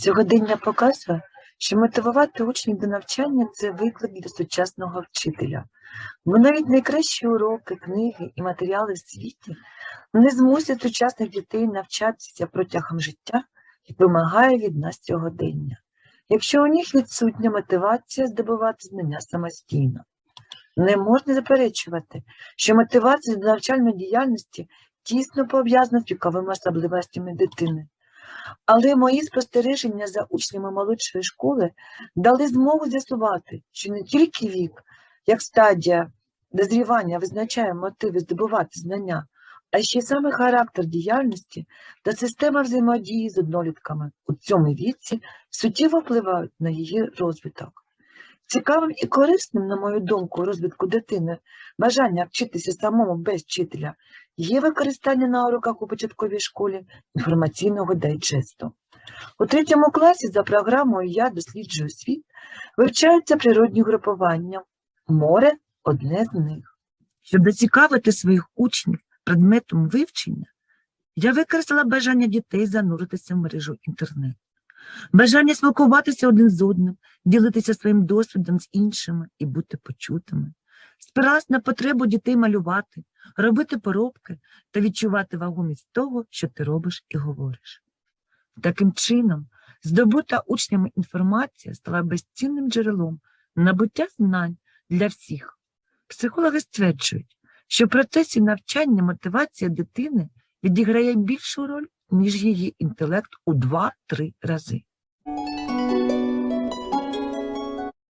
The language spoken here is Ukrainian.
Сьогодення показує, що мотивувати учнів до навчання це виклик для сучасного вчителя. Бо навіть найкращі уроки, книги і матеріали в світі не змусять сучасних дітей навчатися протягом життя, як вимагає від нас сьогодення, якщо у них відсутня мотивація здобувати знання самостійно. Не можна заперечувати, що мотивація до навчальної діяльності тісно пов'язана з віковими особливостями дитини. Але мої спостереження за учнями молодшої школи дали змогу з'ясувати, що не тільки вік, як стадія дозрівання визначає мотиви здобувати знання, а ще саме характер діяльності та система взаємодії з однолітками у цьому віці суттєво впливають на її розвиток. Цікавим і корисним, на мою думку, розвитку дитини бажання вчитися самому без вчителя є використання на уроках у початковій школі інформаційного дайджесту. У третьому класі за програмою Я досліджую світ вивчаються природні групування. Море одне з них. Щоб зацікавити своїх учнів предметом вивчення, я використала бажання дітей зануритися в мережу інтернет, бажання спілкуватися один з одним, ділитися своїм досвідом з іншими і бути почутими, спиралась на потребу дітей малювати, робити поробки та відчувати вагомість того, що ти робиш і говориш. Таким чином, здобута учнями інформація стала безцінним джерелом набуття знань для всіх. Психологи стверджують, що в процесі навчання мотивація дитини відіграє більшу роль, ніж її інтелект у 2-3 рази.